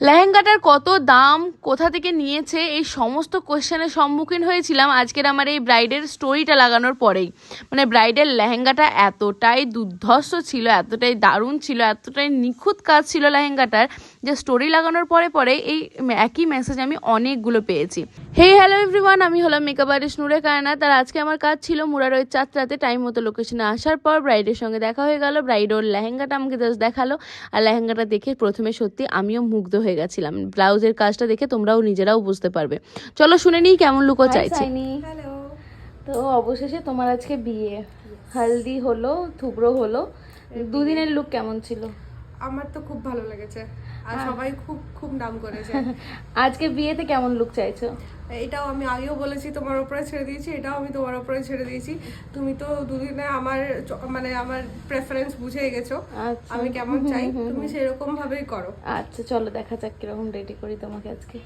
লেহেঙ্গাটার কত দাম, কোথা থেকে নিয়েছে, এই সমস্ত কোয়েশ্চেনের সম্মুখীন হয়েছিলাম আজকের আমার এই ব্রাইডের স্টোরিটা লাগানোর পরেই। মানে ব্রাইডের লেহেঙ্গাটা এতটাই দুর্ধর্ষ ছিল, এতটাই দারুণ ছিল, এতটাই নিখুঁত কাজ ছিল লেহেঙ্গাটার যে স্টোরি লাগানোর পরে পরে এই একই মেসেজ আমি অনেকগুলো পেয়েছি। হে হ্যালো এভরিওয়ান আমি হলাম মেকআপ আর্টিস্ট নুরে কায়না তার আজকে আমার কাজ ছিল মুরারোয়ের চাত্রাতে টাইম মতো লোকেশনে আসার পর ব্রাইডের সঙ্গে দেখা হয়ে গেল। ব্রাইড ওর লেহেঙ্গাটা আমাকে জাস্ট দেখাল আর লেহেঙ্গাটা দেখে প্রথমে সত্যি আমিও মুগ্ধ হয়ে গেছিলাম। ব্লাউজের কাজটা দেখে তোমরাও নিজেরাও বুঝতে পারবে। চলো শুনে নিই কেমন লুকো চাইছে। হ্যালো তো অবশেষে তোমার আজকে বিয়ে। হালদি হলো থুবড়ো হলো। দুদিনের লুক কেমন ছিল? আমার তো খুব ভালো লেগেছে। আর সবাই খুব খুব নাম করেছে। আজকে বিয়েতে কেমন লুক চাইছো? এটাও আমি আগেও বলেছি তোমার উপরে ছেড়ে দিয়েছি এটাও আমি তোমার উপরে ছেড়ে দিয়েছি। তুমি তো দুদিনে আমার মানে আমার প্রেফারেন্স বুঝে গেছো। আচ্ছা। আমি কেমন চাই তুমি সেরকম ভাবেই করো। আচ্ছা চলো দেখা যাক কীরকম রেডি করি তোমাকে আজকে।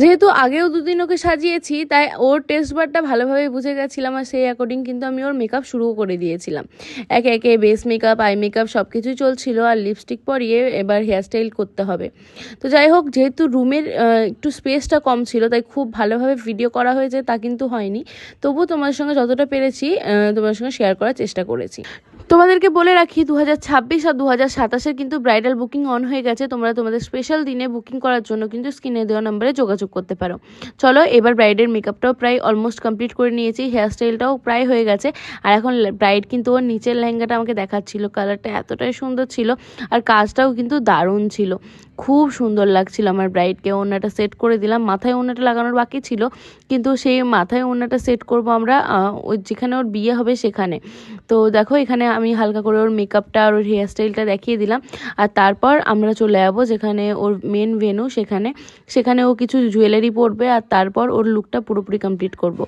যেহেতু আগেও দুদিন ওকে সাজিয়েছি, তাই ওর টেস্ট বারটা ভালোভাবে বুঝে গেছিলাম আর সেই অ্যাকর্ডিং কিন্তু আমি ওর মেকআপ শুরুও করে দিয়েছিলাম। একে একে বেস মেকআপ আই মেকআপ সব কিছুই চলছিল আর লিপস্টিক পরিয়ে এবার হেয়ারস্টাইল করতে হবে। তো যাই হোক, যেহেতু রুমের একটু স্পেসটা কম ছিল, তাই খুব ভালোভাবে ভিডিও করা হয়েছে তা কিন্তু হয়নি। তবুও তোমার সঙ্গে যতটা পেরেছি তোমার সঙ্গে শেয়ার করার চেষ্টা করেছি। তোমাদেরকে বলে রাখি দু হাজার ছাব্বিশ আর দু হাজার সাতাশের কিন্তু ব্রাইডাল বুকিং অন হয়ে গেছে। তোমরা তোমাদের স্পেশাল দিনে বুকিং করার জন্য কিন্তু স্ক্রিনে দেওয়া নাম্বারে যোগাযোগ করতে পারো। চলো, এবার ব্রাইডের মেকআপটাও প্রায় অলমোস্ট কমপ্লিট করে নিয়েছি। হেয়ারস্টাইলটাও প্রায় হয়ে গেছে। আর এখন ব্রাইড কিন্তু ওর নিচের লেহেঙ্গাটা আমাকে দেখাচ্ছিল। কালারটা এতটাই সুন্দর ছিল আর কাজটাও কিন্তু দারুণ ছিল। খুব সুন্দর লাগছিল আমার ব্রাইডকে ওনাটা সেট করে দিলাম। মাথায় ওনাটা লাগানোর বাকি ছিল। কিন্তু সেই মাথায় ওনাটা সেট করব আমরা ওই যেখানে ওর বিয়ে হবে সেখানে। তো দেখো, এখানে আমি হালকা করে ওর মেকআপটা আর ওর হেয়ারস্টাইলটা দেখিয়ে দিলাম। আর তারপর আমরা চলে যাব যেখানে ওর মেন ভেনু সেখানে। সেখানে ও কিছু জুয়েলারি পরবে আর তারপর ওর লুকটা পুরোপুরি কমপ্লিট করব।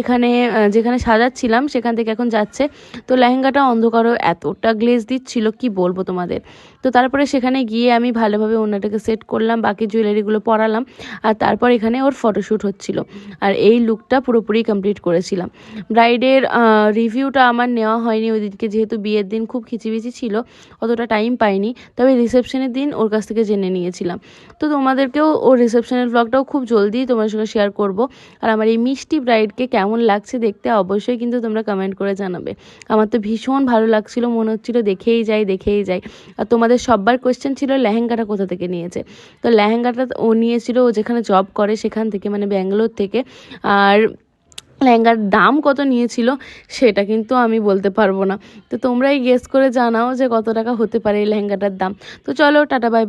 এখানে যেখানে সাজাচ্ছিলাম সেখান থেকে এখন যাচ্ছে। তো লেহেঙ্গাটা অন্ধকারও এতটা গ্লেজ দিচ্ছিল, কি বলব তোমাদের? তো তারপরে সেখানে গিয়ে আমি ভালোভাবে ওনাটাকে সেট করলাম, বাকি জুয়েলারিগুলো পরালাম। আর তারপর এখানে ওর ফটোশ্যুট হচ্ছিল। আর এই লুকটা পুরোপুরি কমপ্লিট করেছিলাম। ব্রাইডের রিভিউটা আমার নেওয়া হয়নি ওই দিনকে যেহেতু বিয়ের দিন খুব খিচিবিচি ছিল, অতটা টাইম পাইনি, তবে রিসেপশনের দিন ওর কাছ থেকে জেনে নিয়েছিলাম। তো তোমাদেরকেও ওর রিসেপশনের ব্লগটাও খুব জলদি তোমার সঙ্গে শেয়ার করব। আর আমার এই মিষ্টি ব্রাইডকে কেমন লাগছে দেখতে অবশ্যই কিন্তু তোমরা কমেন্ট করে জানাবে। আমার তো ভীষণ ভালো লাগছিল, মনে হচ্ছিল দেখেই যাই দেখেই যাই। আর তোমাদের সব্বার কোয়েশ্চেন ছিল লেহেঙ্গাটা কোথা থেকে নিয়েছে? তো লেহেঙ্গাটা ও নিয়েছিল ও যেখানে জব করে সেখান থেকে মানে ব্যাঙ্গালোর থেকে। আর লেহেঙ্গার দাম কত নিয়েছিল সেটা কিন্তু আমি বলতে পারব না। তো তোমরাই গেস করে জানাও যে কত টাকা হতে পারে এই লেহেঙ্গাটার দাম। তো চলো, টাটা বাই